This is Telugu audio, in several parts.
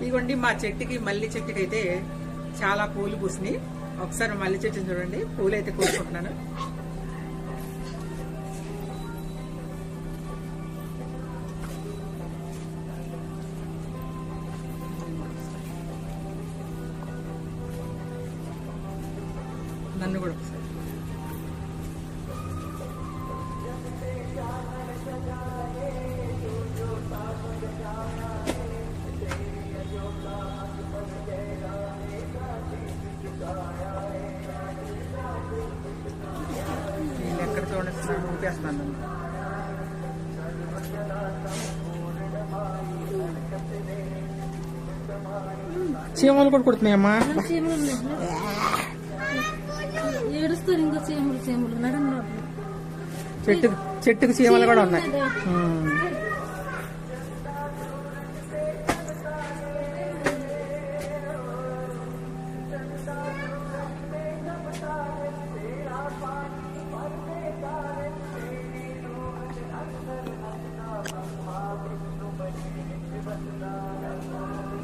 ఇదిగోండి మా చెట్టుకి మల్లి చెట్టుకి అయితే చాలా పూలు పూసినాయి. ఒకసారి మల్లి చెట్టుని చూడండి. పూలు అయితే కోసుకుంటున్నాను. నన్ను కూడా ఒకసారి. ఊపేస్తున్నాను నన్ను. చీమలు కూడా కుడుతున్నాయమ్మా. ఏడుస్తారు ఇంకో చీమలు చీమలు. నడంలో చెట్టు చెట్టుకు చీమలు కూడా ఉన్నాయి.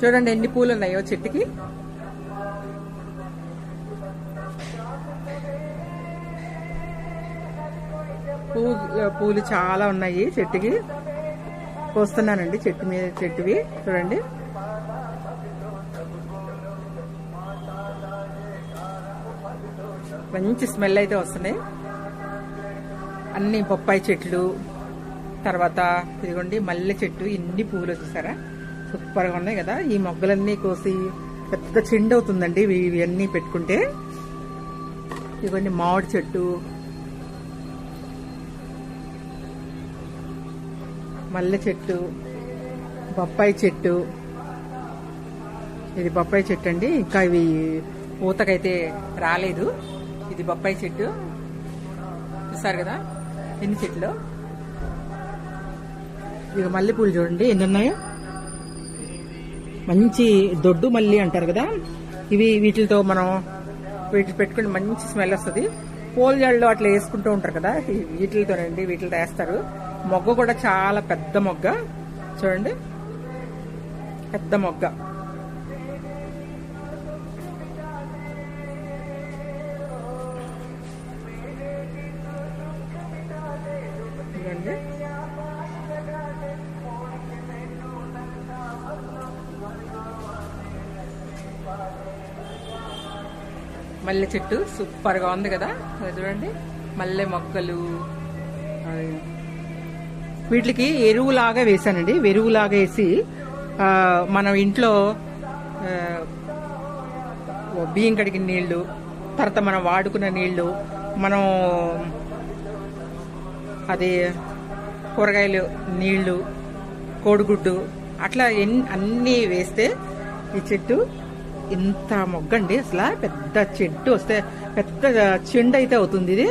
చూడండి ఎన్ని పూలు ఉన్నాయో చెట్టుకి. పూ పూలు చాలా ఉన్నాయి చెట్టుకి. కోస్తున్నానండి చెట్టు మీద చెట్టువి. చూడండి. మంచి స్మెల్ అయితే వస్తున్నాయి. అన్ని బొప్పాయి చెట్లు. తర్వాత ఇదిగోండి మల్లె చెట్టు. ఇన్ని పూలు వచ్చేసారా సూపర్గా ఉన్నాయి కదా. ఈ మొగ్గలన్నీ కోసి పెద్ద చెండు అవుతుందండి. ఇవన్నీ పెట్టుకుంటే ఇవన్నీ మామిడి చెట్టు మల్లె చెట్టు బొప్పాయి చెట్టు. ఇది బొప్పాయి చెట్టు అండి. ఇంకా ఇవి పూతకైతే రాలేదు. ఇది బొప్పాయి చెట్టు. చూసారు కదా? ఎన్ని చెట్లు? ఇక మల్లెపూలు చూడండి. ఎన్ని ఉన్నాయో? మంచి దొడ్డు మల్లి అంటారు కదా ఇవి వీటితో మనం వీటి పెట్టుకుని మంచి స్మెల్ వస్తుంది. పూల జాడలో అట్లా వేసుకుంటూ ఉంటారు కదా వీటితోనండి వీటితో వేస్తారు మొగ్గ కూడా చాలా పెద్ద మొగ్గ. చూడండి. పెద్ద మొగ్గ. మల్లె చెట్టు సూపర్గా ఉంది కదా. చూడండి. మల్లె మొక్కలు వీటికి ఎరువులాగా వేసానండి ఎరువులాగా వేసి మనం ఇంట్లో బియ్యం కడిగిన నీళ్ళు తర్వాత మనం వాడుకున్న నీళ్ళు మనం అది కూరగాయలు నీళ్ళు కోడిగుడ్డు అట్లా ఎన్ని అన్నీ వేస్తే ఈ చెట్టు ఇంత మొగ్గండి. అసలు పెద్ద చెట్టు వస్తే పెద్ద చెండు అయితే అవుతుంది ఇది.